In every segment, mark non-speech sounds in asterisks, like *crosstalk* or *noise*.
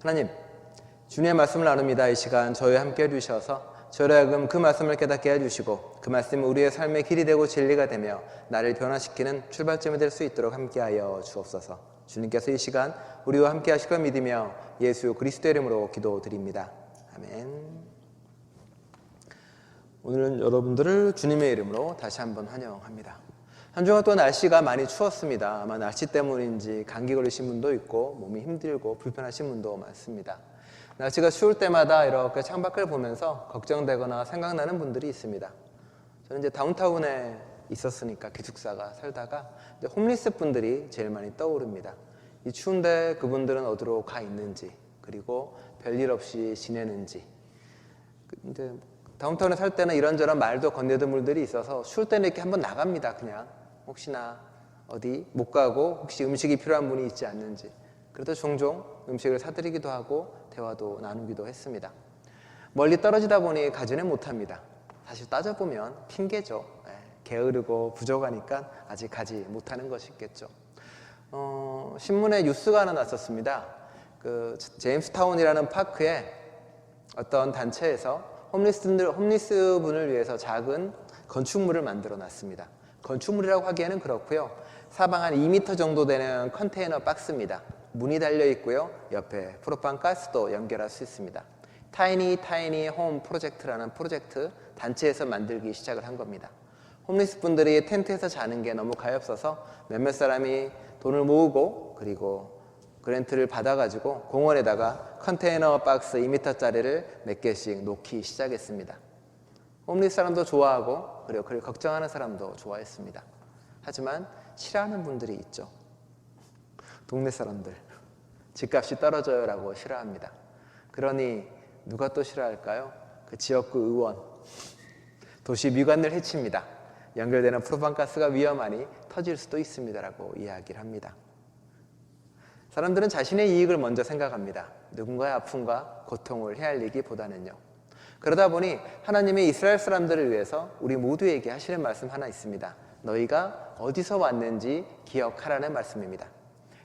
하나님, 주님의 말씀을 나눕니다. 이 시간 저희와 함께 해주셔서 저를 하여금 그 말씀을 깨닫게 해주시고 그 말씀이 우리의 삶의 길이 되고 진리가 되며 나를 변화시키는 출발점이 될 수 있도록 함께하여 주옵소서. 주님께서 이 시간 우리와 함께 하실 걸 믿으며 예수 그리스도 이름으로 기도드립니다. 아멘. 오늘은 여러분들을 주님의 이름으로 다시 한번 환영합니다. 한 주간 또 날씨가 많이 추웠습니다. 아마 날씨 때문인지 감기 걸리신 분도 있고 몸이 힘들고 불편하신 분도 많습니다. 날씨가 추울 때마다 이렇게 창밖을 보면서 걱정되거나 생각나는 분들이 있습니다. 저는 이제 다운타운에 있었으니까 기숙사가 살다가 홈리스 분들이 제일 많이 떠오릅니다. 이 추운데 그분들은 어디로 가 있는지 그리고 별일 없이 지내는지 그 이제 다운타운에 살 때는 이런저런 말도 건네던 분들이 있어서 추울 때는 이렇게 한번 나갑니다. 그냥 혹시나 어디 못 가고 혹시 음식이 필요한 분이 있지 않는지 그래도 종종 음식을 사드리기도 하고 대화도 나누기도 했습니다. 멀리 떨어지다 보니 가지는 못합니다. 사실 따져보면 핑계죠. 예, 게으르고 부족하니까 아직 가지 못하는 것이겠죠. 어, 신문에 뉴스가 하나 났었습니다. 그 제임스타운이라는 파크에 어떤 단체에서 홈리스분들, 홈리스 분을 위해서 작은 건축물을 만들어 놨습니다. 건축물이라고 하기에는 그렇고요. 사방 한 2m 정도 되는 컨테이너 박스입니다. 문이 달려 있고요. 옆에 프로판 가스도 연결할 수 있습니다. 타이니 타이니 홈 프로젝트라는 프로젝트 단체에서 만들기 시작을 한 겁니다. 홈리스 분들이 텐트에서 자는 게 너무 가엾어서 몇몇 사람이 돈을 모으고 그리고 그랜트를 받아가지고 공원에다가 컨테이너 박스 2m짜리를 몇 개씩 놓기 시작했습니다. 홈리스 사람도 좋아하고 그리고 그를 걱정하는 사람도 좋아했습니다. 하지만 싫어하는 분들이 있죠. 동네 사람들 집값이 떨어져요라고 싫어합니다. 그러니 누가 또 싫어할까요? 그 지역구 의원 도시 미관을 해칩니다. 연결되는 프로판가스가 위험하니 터질 수도 있습니다라고 이야기를 합니다. 사람들은 자신의 이익을 먼저 생각합니다. 누군가의 아픔과 고통을 헤아리기보다는요. 그러다 보니 하나님이 이스라엘 사람들을 위해서 우리 모두에게 하시는 말씀 하나 있습니다. 너희가 어디서 왔는지 기억하라는 말씀입니다.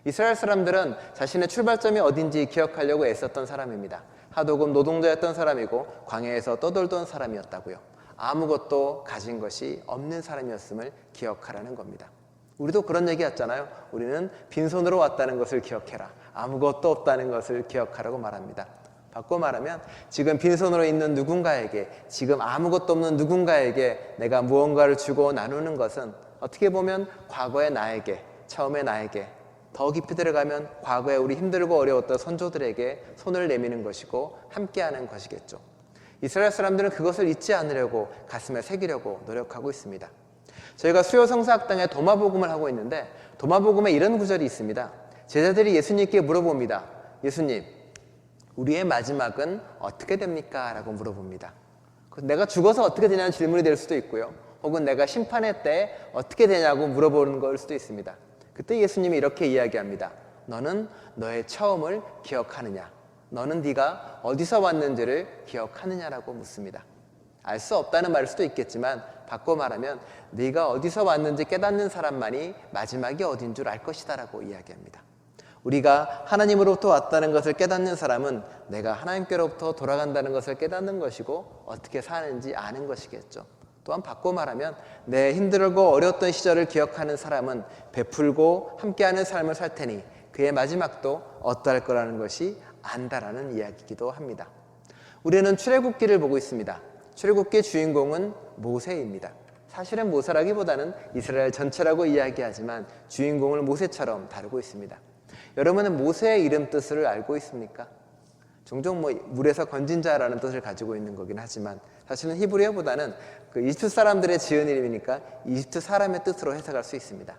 이스라엘 사람들은 자신의 출발점이 어딘지 기억하려고 애썼던 사람입니다. 하도금 노동자였던 사람이고 광야에서 떠돌던 사람이었다고요. 아무것도 가진 것이 없는 사람이었음을 기억하라는 겁니다. 우리도 그런 얘기 했잖아요. 우리는 빈손으로 왔다는 것을 기억해라. 아무것도 없다는 것을 기억하라고 말합니다. 바꿔 말하면 지금 빈손으로 있는 누군가에게 지금 아무것도 없는 누군가에게 내가 무언가를 주고 나누는 것은 어떻게 보면 과거의 나에게 처음의 나에게 더 깊이 들어가면 과거에 우리 힘들고 어려웠던 선조들에게 손을 내미는 것이고 함께하는 것이겠죠. 이스라엘 사람들은 그것을 잊지 않으려고 가슴에 새기려고 노력하고 있습니다. 저희가 수요 성사학당에 도마복음을 하고 있는데 도마복음에 이런 구절이 있습니다. 제자들이 예수님께 물어봅니다. 예수님, 우리의 마지막은 어떻게 됩니까? 라고 물어봅니다. 내가 죽어서 어떻게 되냐는 질문이 될 수도 있고요. 혹은 내가 심판의 때 어떻게 되냐고 물어보는 걸 수도 있습니다. 그때 예수님이 이렇게 이야기합니다. 너는 너의 처음을 기억하느냐? 너는 네가 어디서 왔는지를 기억하느냐라고 묻습니다. 알 수 없다는 말일 수도 있겠지만 바꿔 말하면 네가 어디서 왔는지 깨닫는 사람만이 마지막이 어딘 줄 알 것이다라고 이야기합니다. 우리가 하나님으로부터 왔다는 것을 깨닫는 사람은 내가 하나님께로부터 돌아간다는 것을 깨닫는 것이고 어떻게 사는지 아는 것이겠죠. 또한 바꿔 말하면 내 힘들고 어려웠던 시절을 기억하는 사람은 베풀고 함께하는 삶을 살 테니 그의 마지막도 어떠할 거라는 것이 안다라는 이야기이기도 합니다. 우리는 출애굽기를 보고 있습니다. 출애굽기 주인공은 모세입니다. 사실은 모세라기보다는 이스라엘 전체라고 이야기하지만 주인공을 모세처럼 다루고 있습니다. 여러분은 모세의 이름 뜻을 알고 있습니까? 종종 뭐 물에서 건진 자라는 뜻을 가지고 있는 거긴 하지만 사실은 히브리어보다는 그 이집트 사람들의 지은 이름이니까 이집트 사람의 뜻으로 해석할 수 있습니다.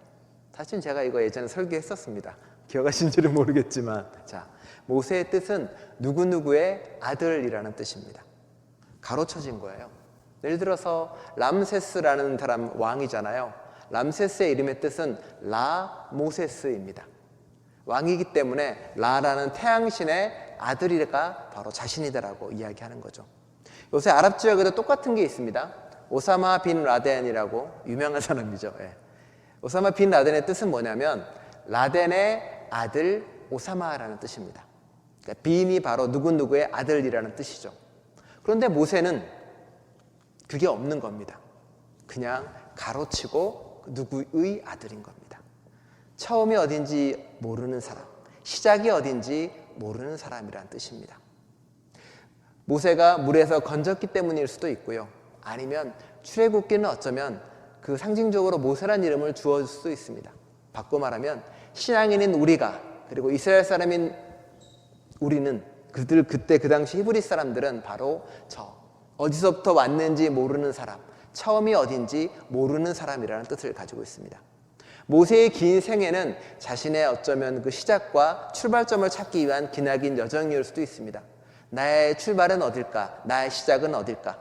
사실 제가 이거 예전에 설계했었습니다. 기억하신지는 모르겠지만 자 모세의 뜻은 누구누구의 아들이라는 뜻입니다. 가로쳐진 거예요. 예를 들어서 람세스라는 사람 왕이잖아요. 람세스의 이름의 뜻은 라 모세스입니다. 왕이기 때문에 라라는 태양신의 아들이가 바로 자신이다라고 이야기하는 거죠. 요새 아랍 지역에도 똑같은 게 있습니다. 오사마 빈 라덴이라고 유명한 사람이죠. 예. 오사마 빈 라덴의 뜻은 뭐냐면 라덴의 아들 오사마라는 뜻입니다. 그러니까 빔이 바로 누구누구의 아들이라는 뜻이죠. 그런데 모세는 그게 없는 겁니다. 그냥 가로치고 누구의 아들인 겁니다. 처음이 어딘지 모르는 사람, 시작이 어딘지 모르는 사람이란 뜻입니다. 모세가 물에서 건졌기 때문일 수도 있고요. 아니면 출애굽기는 어쩌면 그 상징적으로 모세란 이름을 주어줄 수도 있습니다. 바꿔 말하면 신앙인인 우리가 그리고 이스라엘 사람인 우리는 그들 그때 그 당시 히브리 사람들은 바로 저 어디서부터 왔는지 모르는 사람, 처음이 어딘지 모르는 사람이라는 뜻을 가지고 있습니다. 모세의 긴 생애는 자신의 어쩌면 그 시작과 출발점을 찾기 위한 기나긴 여정일 수도 있습니다. 나의 출발은 어딜까? 나의 시작은 어딜까?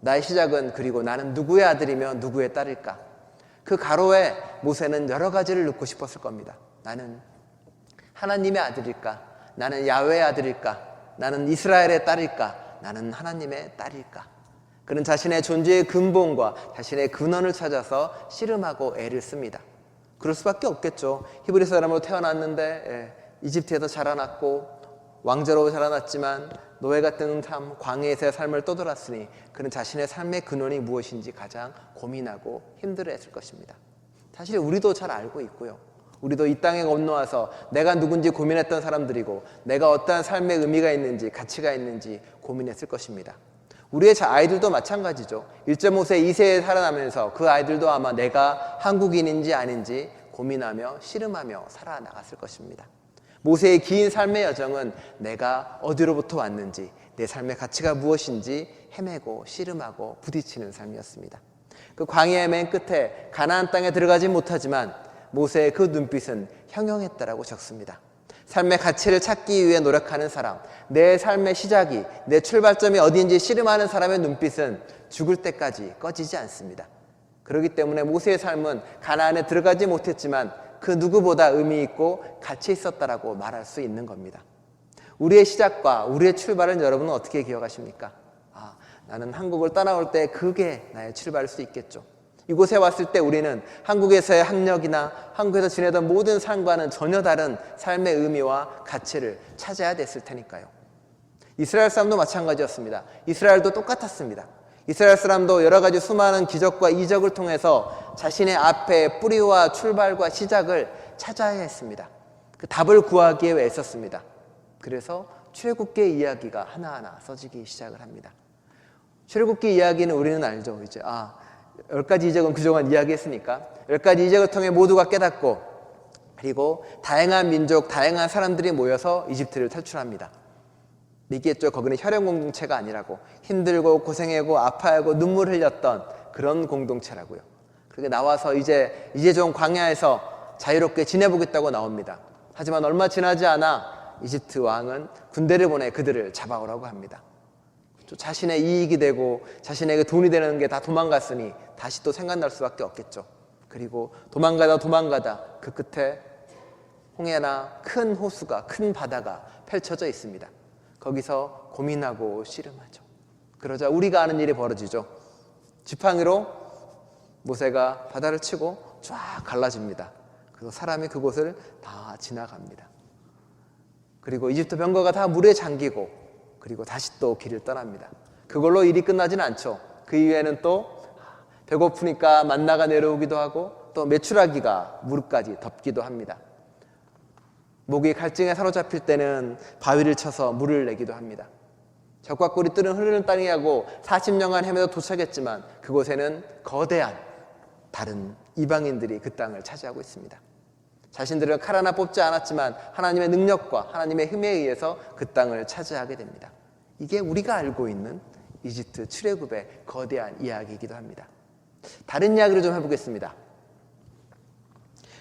나의 시작은 그리고 나는 누구의 아들이며 누구의 딸일까? 그 가로에 모세는 여러 가지를 넣고 싶었을 겁니다. 나는 하나님의 아들일까? 나는 야외의 아들일까? 나는 이스라엘의 딸일까? 나는 하나님의 딸일까? 그는 자신의 존재의 근본과 자신의 근원을 찾아서 씨름하고 애를 씁니다. 그럴 수밖에 없겠죠. 히브리 사람으로 태어났는데 예, 이집트에서 자라났고 왕자로 자라났지만 노예 같은 삶, 광야에서의 삶을 떠돌았으니 그는 자신의 삶의 근원이 무엇인지 가장 고민하고 힘들어했을 것입니다. 사실 우리도 잘 알고 있고요. 우리도 이 땅에 건너와서 내가 누군지 고민했던 사람들이고 내가 어떠한 삶의 의미가 있는지 가치가 있는지 고민했을 것입니다. 우리의 아이들도 마찬가지죠. 1.5세, 2세에 살아나면서 그 아이들도 아마 내가 한국인인지 아닌지 고민하며 씨름하며 살아나갔을 것입니다. 모세의 긴 삶의 여정은 내가 어디로부터 왔는지, 내 삶의 가치가 무엇인지 헤매고 씨름하고 부딪히는 삶이었습니다. 그 광야의 맨 끝에 가나안 땅에 들어가지 못하지만 모세의 그 눈빛은 형용했다라고 적습니다. 삶의 가치를 찾기 위해 노력하는 사람, 내 삶의 시작이, 내 출발점이 어디인지 씨름하는 사람의 눈빛은 죽을 때까지 꺼지지 않습니다. 그렇기 때문에 모세의 삶은 가나안에 들어가지 못했지만 그 누구보다 의미 있고 가치 있었다라고 말할 수 있는 겁니다. 우리의 시작과 우리의 출발은 여러분은 어떻게 기억하십니까? 아, 나는 한국을 떠나올 때 그게 나의 출발일 수 있겠죠. 이곳에 왔을 때 우리는 한국에서의 학력이나 한국에서 지내던 모든 삶과는 전혀 다른 삶의 의미와 가치를 찾아야 됐을 테니까요. 이스라엘 사람도 마찬가지였습니다. 이스라엘도 똑같았습니다. 이스라엘 사람도 여러 가지 수많은 기적과 이적을 통해서 자신의 앞에 뿌리와 출발과 시작을 찾아야 했습니다. 그 답을 구하기에 애썼습니다. 그래서 출애굽기의 이야기가 하나하나 써지기 시작을 합니다. 출애굽기 이야기는 우리는 알죠. 이제 아, 열 가지 이적은 그동안 이야기했으니까 열 가지 이적을 통해 모두가 깨닫고 그리고 다양한 민족, 다양한 사람들이 모여서 이집트를 탈출합니다. 얘기했죠. 거기는 혈연 공동체가 아니라고 힘들고 고생하고 아파하고 눈물 흘렸던 그런 공동체라고요. 그렇게 나와서 이제 이제 좀 광야에서 자유롭게 지내보겠다고 나옵니다. 하지만 얼마 지나지 않아 이집트 왕은 군대를 보내 그들을 잡아오라고 합니다. 자신의 이익이 되고 자신에게 돈이 되는 게 다 도망갔으니 다시 또 생각날 수밖에 없겠죠. 그리고 도망가다 도망가다 그 끝에 홍해나 큰 호수가 큰 바다가 펼쳐져 있습니다. 거기서 고민하고 씨름하죠. 그러자 우리가 아는 일이 벌어지죠. 지팡이로 모세가 바다를 치고 쫙 갈라집니다. 그래서 사람이 그곳을 다 지나갑니다. 그리고 이집트 병거가 다 물에 잠기고 그리고 다시 또 길을 떠납니다. 그걸로 일이 끝나지는 않죠. 그 이후에는 또 배고프니까 만나가 내려오기도 하고 또 메추라기가 무릎까지 덮기도 합니다. 목이 갈증에 사로잡힐 때는 바위를 쳐서 물을 내기도 합니다. 적과 꿀이 뜨는 흐르는 땅이라고 40년간 헤매도 도착했지만 그곳에는 거대한 다른 이방인들이 그 땅을 차지하고 있습니다. 자신들은 칼 하나 뽑지 않았지만 하나님의 능력과 하나님의 힘에 의해서 그 땅을 차지하게 됩니다. 이게 우리가 알고 있는 이집트 출애굽의 거대한 이야기이기도 합니다. 다른 이야기를 좀 해보겠습니다.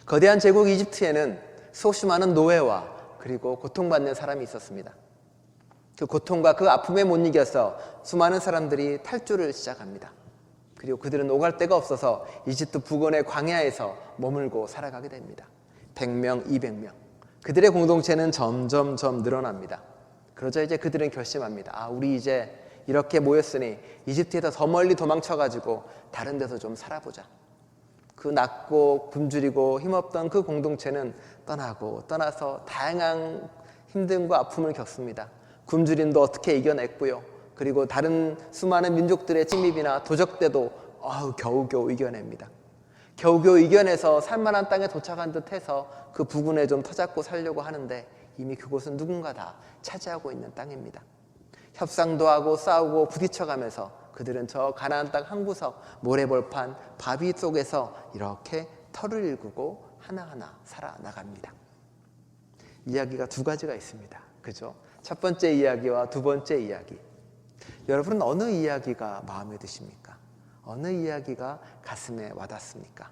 거대한 제국 이집트에는 수없이 많은 노예와 그리고 고통받는 사람이 있었습니다. 그 고통과 그 아픔에 못 이겨서 수많은 사람들이 탈주를 시작합니다. 그리고 그들은 오갈 데가 없어서 이집트 북원의 광야에서 머물고 살아가게 됩니다. 100명, 200명. 그들의 공동체는 점점점 늘어납니다. 그러자 이제 그들은 결심합니다. 아, 우리 이제 이렇게 모였으니 이집트에서 더 멀리 도망쳐가지고 다른 데서 좀 살아보자. 그 낮고 굶주리고 힘없던 그 공동체는 떠나고 떠나서 다양한 힘듦과 아픔을 겪습니다. 굶주림도 어떻게 이겨냈고요. 그리고 다른 수많은 민족들의 침입이나 도적 때도 아우 겨우겨우 이겨냅니다. 겨우겨우 이겨내서 살만한 땅에 도착한 듯 해서 그 부근에 좀 터잡고 살려고 하는데 이미 그곳은 누군가 다 차지하고 있는 땅입니다. 협상도 하고 싸우고 부딪혀가면서 그들은 저 가나안 땅 한 구석 모래벌판 바위 속에서 이렇게 털을 일구고 하나하나 살아나갑니다. 이야기가 두 가지가 있습니다. 그죠? 첫 번째 이야기와 두 번째 이야기. 여러분은 어느 이야기가 마음에 드십니까? 어느 이야기가 가슴에 와닿습니까?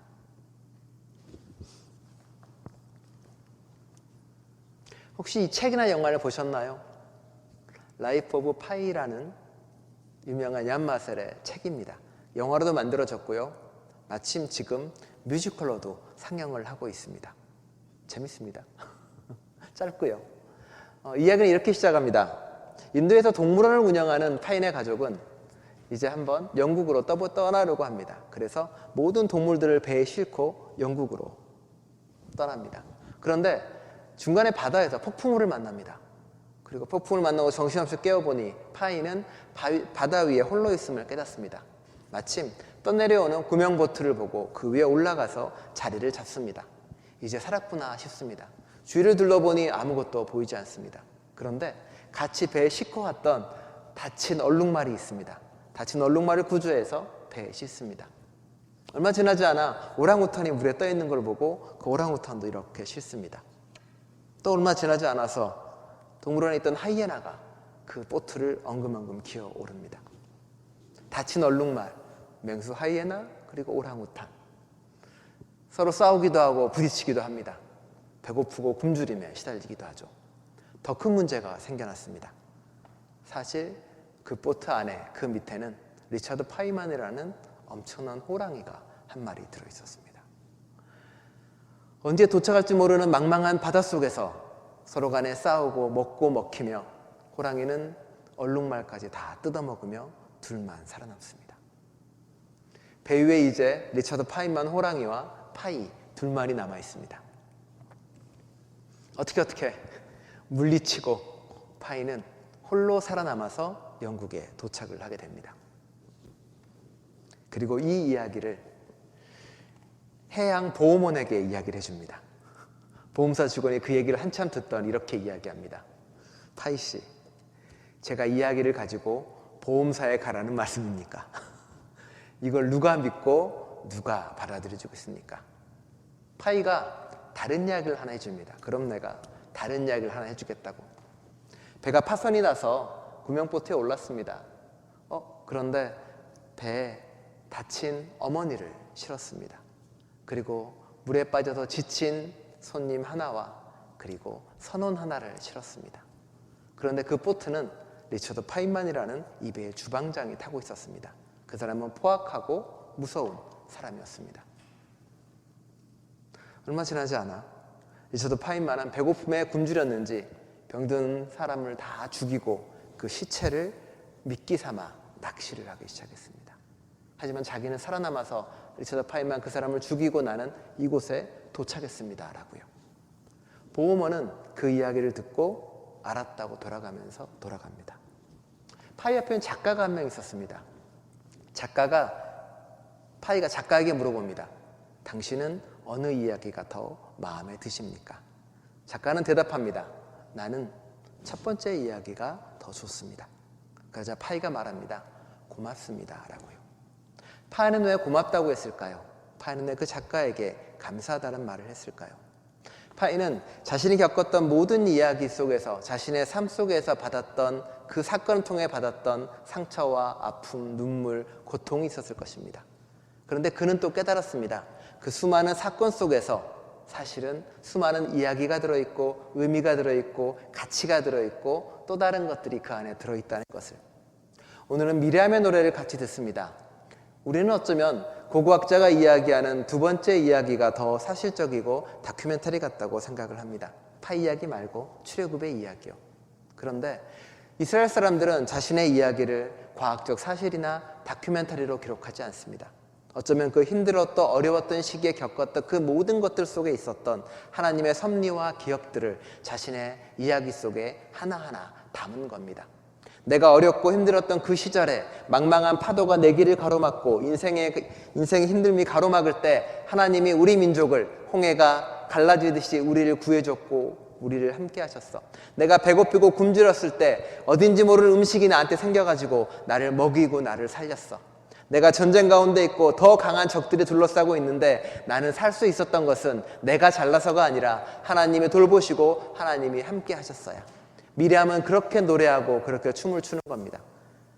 혹시 이 책이나 영화를 보셨나요? 라이프 오브 파이라는 유명한 얀마셀의 책입니다. 영화로도 만들어졌고요. 마침 지금 뮤지컬로도 상영을 하고 있습니다. 재밌습니다. *laughs* 짧고요. 어, 이야기는 이렇게 시작합니다. 인도에서 동물원을 운영하는 파인의 가족은 이제 한번 영국으로 떠 떠나려고 합니다. 그래서 모든 동물들을 배에 싣고 영국으로 떠납니다. 그런데 중간에 바다에서 폭풍우를 만납니다. 그리고 폭풍을 만나고 정신없이 깨어보니 파이는 바위- 바다 위에 홀로 있음을 깨닫습니다. 마침 떠내려오는 구명보트를 보고 그 위에 올라가서 자리를 잡습니다. 이제 살았구나 싶습니다. 주위를 둘러보니 아무것도 보이지 않습니다. 그런데 같이 배에 싣고 왔던 다친 얼룩말이 있습니다. 다친 얼룩말을 구조해서 배에 싣습니다. 얼마 지나지 않아 오랑우탄이 물에 떠 있는 걸 보고 그 오랑우탄도 이렇게 싣습니다. 또 얼마 지나지 않아서 동물원에 있던 하이에나가 그 보트를 엉금엉금 기어 오릅니다. 다친 얼룩말, 맹수 하이에나, 그리고 오랑우탄. 서로 싸우기도 하고 부딪히기도 합니다. 배고프고 굶주림에 시달리기도 하죠. 더 큰 문제가 생겨났습니다. 사실 그 보트 안에 그 밑에는 리차드 파이만이라는 엄청난 호랑이가 한 마리 들어 있었습니다. 언제 도착할지 모르는 망망한 바닷속에서 서로 간에 싸우고 먹고 먹히며 호랑이는 얼룩말까지 다 뜯어먹으며 둘만 살아남습니다. 배 위에 이제 리처드 파이만 호랑이와 파이 둘만이 남아 있습니다. 어떻게 어떻게 물리치고 파이는 홀로 살아남아서 영국에 도착을 하게 됩니다. 그리고 이 이야기를 해양 보험원에게 이야기를 해줍니다. 보험사 직원이 그 얘기를 한참 듣던 이렇게 이야기합니다. 파이 씨, 제가 이야기를 가지고 보험사에 가라는 말씀입니까? *laughs* 이걸 누가 믿고 누가 받아들여주고 있습니까? 파이가 다른 이야기를 하나 해줍니다. 그럼 내가 다른 이야기를 하나 해주겠다고. 배가 파선이 나서 구명보트에 올랐습니다. 어, 그런데 배에 다친 어머니를 실었습니다. 그리고 물에 빠져서 지친 손님 하나와 그리고 선원 하나를 실었습니다. 그런데 그 보트는 리처드 파인만이라는 이 배의 주방장이 타고 있었습니다. 그 사람은 포악하고 무서운 사람이었습니다. 얼마 지나지 않아 리처드 파인만은 배고픔에 굶주렸는지 병든 사람을 다 죽이고 그 시체를 미끼 삼아 낚시를 하기 시작했습니다. 하지만 자기는 살아남아서 리처드 파인만 그 사람을 죽이고 나는 이곳에 도착했습니다 라고요. 보호머는 그 이야기를 듣고 알았다고 돌아가면서 돌아갑니다. 파이 앞에는 작가가 한 명 있었습니다. 작가가 파이가 작가에게 물어봅니다. 당신은 어느 이야기가 더 마음에 드십니까? 작가는 대답합니다. 나는 첫 번째 이야기가 더 좋습니다. 그러자 파이가 말합니다. 고맙습니다. 라고요. 파이는 왜 고맙다고 했을까요? 파이는 왜 그 작가에게 감사하다는 말을 했을까요? 파이는 자신이 겪었던 모든 이야기 속에서 자신의 삶 속에서 받았던 그 사건을 통해 받았던 상처와 아픔, 눈물, 고통이 있었을 것입니다. 그런데 그는 또 깨달았습니다. 그 수많은 사건 속에서 사실은 수많은 이야기가 들어있고 의미가 들어있고 가치가 들어있고 또 다른 것들이 그 안에 들어있다는 것을. 오늘은 미리암의 노래를 같이 듣습니다. 우리는 어쩌면 고고학자가 이야기하는 두 번째 이야기가 더 사실적이고 다큐멘터리 같다고 생각을 합니다. 파 이야기 말고 출애굽의 이야기요. 그런데 이스라엘 사람들은 자신의 이야기를 과학적 사실이나 다큐멘터리로 기록하지 않습니다. 어쩌면 그 힘들었던 어려웠던 시기에 겪었던 그 모든 것들 속에 있었던 하나님의 섭리와 기억들을 자신의 이야기 속에 하나하나 담은 겁니다. 내가 어렵고 힘들었던 그 시절에 망망한 파도가 내 길을 가로막고 인생의 인생의 힘듦이 가로막을 때 하나님이 우리 민족을 홍해가 갈라지듯이 우리를 구해줬고 우리를 함께 하셨어. 내가 배고프고 굶주렸을 때 어딘지 모르는 음식이 나한테 생겨가지고 나를 먹이고 나를 살렸어. 내가 전쟁 가운데 있고 더 강한 적들이 둘러싸고 있는데 나는 살 수 있었던 것은 내가 잘나서가 아니라 하나님이 돌보시고 하나님이 함께 하셨어요. 미리암은 그렇게 노래하고 그렇게 춤을 추는 겁니다.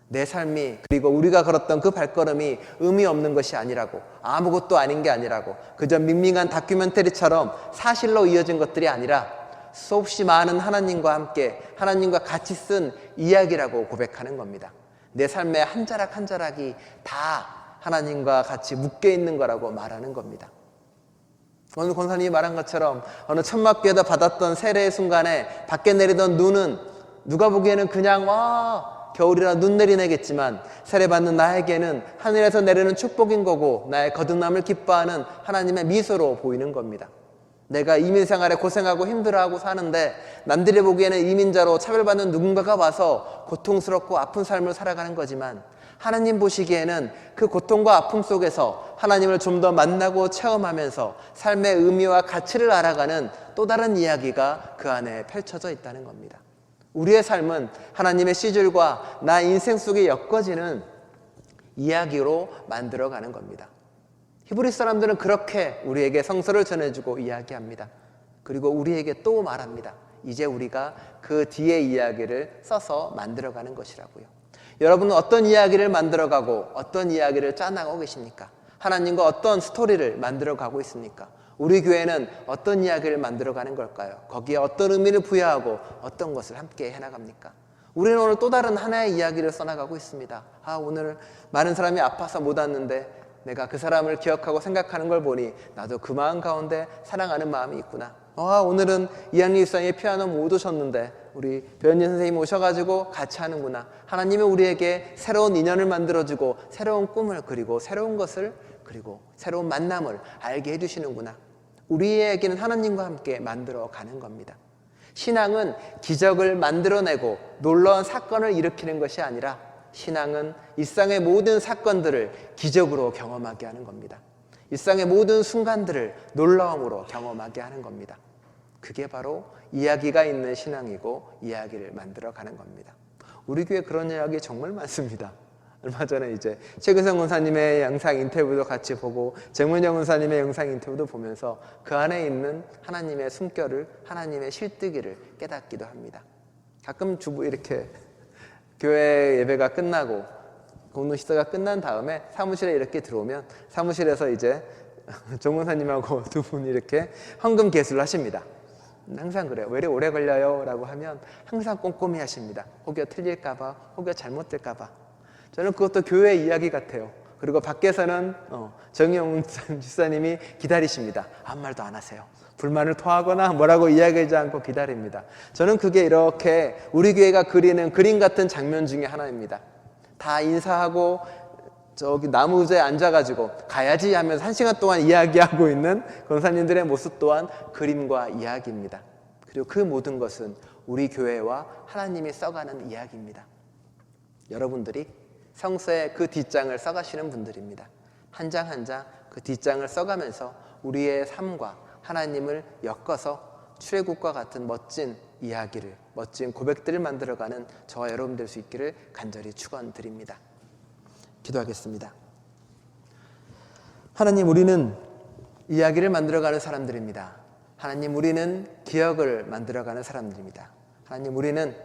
내 삶이 그리고 우리가 걸었던 그 발걸음이 의미 없는 것이 아니라고 아무것도 아닌 게 아니라고 그저 밍밍한 다큐멘터리처럼 사실로 이어진 것들이 아니라 수없이 많은 하나님과 함께 하나님과 같이 쓴 이야기라고 고백하는 겁니다. 내 삶의 한 자락 한 자락이 다 하나님과 같이 묶여 있는 거라고 말하는 겁니다. 오늘 권사님이 말한 것처럼 어느 천막교에다 받았던 세례의 순간에 밖에 내리던 눈은 누가 보기에는 그냥 와 겨울이라 눈 내리내겠지만 세례받는 나에게는 하늘에서 내리는 축복인 거고 나의 거듭남을 기뻐하는 하나님의 미소로 보이는 겁니다. 내가 이민 생활에 고생하고 힘들어하고 사는데 남들이 보기에는 이민자로 차별받는 누군가가 와서 고통스럽고 아픈 삶을 살아가는 거지만 하나님 보시기에는 그 고통과 아픔 속에서 하나님을 좀 더 만나고 체험하면서 삶의 의미와 가치를 알아가는 또 다른 이야기가 그 안에 펼쳐져 있다는 겁니다. 우리의 삶은 하나님의 시줄과 나 인생 속에 엮어지는 이야기로 만들어가는 겁니다. 히브리 사람들은 그렇게 우리에게 성서를 전해주고 이야기합니다. 그리고 우리에게 또 말합니다. 이제 우리가 그 뒤의 이야기를 써서 만들어가는 것이라고요. 여러분은 어떤 이야기를 만들어가고 어떤 이야기를 짜나가고 계십니까? 하나님과 어떤 스토리를 만들어가고 있습니까? 우리 교회는 어떤 이야기를 만들어가는 걸까요? 거기에 어떤 의미를 부여하고 어떤 것을 함께 해나갑니까? 우리는 오늘 또 다른 하나의 이야기를 써나가고 있습니다. 아, 오늘 많은 사람이 아파서 못 왔는데 내가 그 사람을 기억하고 생각하는 걸 보니 나도 그 마음 가운데 사랑하는 마음이 있구나. 아, 오늘은 이한리 일상에 피아노 못 오셨는데 우리 변희 선생님 오셔가지고 같이 하는구나. 하나님이 우리에게 새로운 인연을 만들어주고 새로운 꿈을 그리고 새로운 것을 그리고 새로운 만남을 알게 해주시는구나. 우리에게는 하나님과 함께 만들어 가는 겁니다. 신앙은 기적을 만들어내고 놀라운 사건을 일으키는 것이 아니라 신앙은 일상의 모든 사건들을 기적으로 경험하게 하는 겁니다. 일상의 모든 순간들을 놀라움으로 경험하게 하는 겁니다. 그게 바로 이야기가 있는 신앙이고 이야기를 만들어 가는 겁니다. 우리 교회 그런 이야기 정말 많습니다. *laughs* 얼마 전에 이제 최근성 원사님의 영상 인터뷰도 같이 보고 정문영 원사님의 영상 인터뷰도 보면서 그 안에 있는 하나님의 숨결을 하나님의 실뜨기를 깨닫기도 합니다. 가끔 주부 이렇게 *laughs* 교회 예배가 끝나고 공동 시사가 끝난 다음에 사무실에 이렇게 들어오면 사무실에서 이제 *laughs* 정문사님하고 두 분이 이렇게 헌금 개수를 하십니다. 항상 그래요. 왜 이렇게 오래 걸려요? 라고 하면 항상 꼼꼼히 하십니다. 혹여 틀릴까봐, 혹여 잘못될까봐. 저는 그것도 교회 이야기 같아요. 그리고 밖에서는 어, 정영 *laughs* 집사님이 기다리십니다. 아무 말도 안 하세요. 불만을 토하거나 뭐라고 이야기하지 않고 기다립니다. 저는 그게 이렇게 우리 교회가 그리는 그림 같은 장면 중에 하나입니다. 다 인사하고 저기 나무 의자에 앉아가지고 가야지 하면서 한 시간 동안 이야기하고 있는 권사님들의 모습 또한 그림과 이야기입니다. 그리고 그 모든 것은 우리 교회와 하나님이 써가는 이야기입니다. 여러분들이 성서의 그 뒷장을 써가시는 분들입니다. 한 장 한 장 그 뒷장을 써가면서 우리의 삶과 하나님을 엮어서 출애굽과 같은 멋진 이야기를 멋진 고백들을 만들어가는 저와 여러분 될 수 있기를 간절히 축원드립니다. 기도하겠습니다. 하나님 우리는 이야기를 만들어가는 사람들입니다. 하나님 우리는 기억을 만들어가는 사람들입니다. 하나님 우리는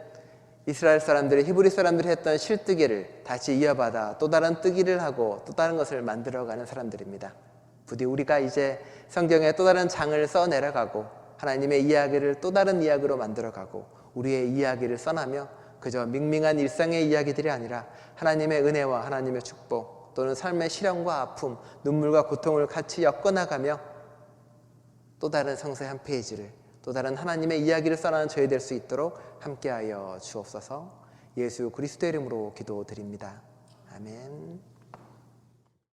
이스라엘 사람들이 히브리 사람들이 했던 실뜨기를 다시 이어받아 또 다른 뜨기를 하고 또 다른 것을 만들어가는 사람들입니다. 부디 우리가 이제 성경에 또 다른 장을 써 내려가고 하나님의 이야기를 또 다른 이야기로 만들어가고 우리의 이야기를 써나며 그저 밍밍한 일상의 이야기들이 아니라 하나님의 은혜와 하나님의 축복 또는 삶의 시련과 아픔, 눈물과 고통을 같이 엮어나가며 또 다른 성서의 한 페이지를 또 다른 하나님의 이야기를 써나는 저희 될 수 있도록 함께하여 주옵소서 예수 그리스도 이름으로 기도드립니다. 아멘.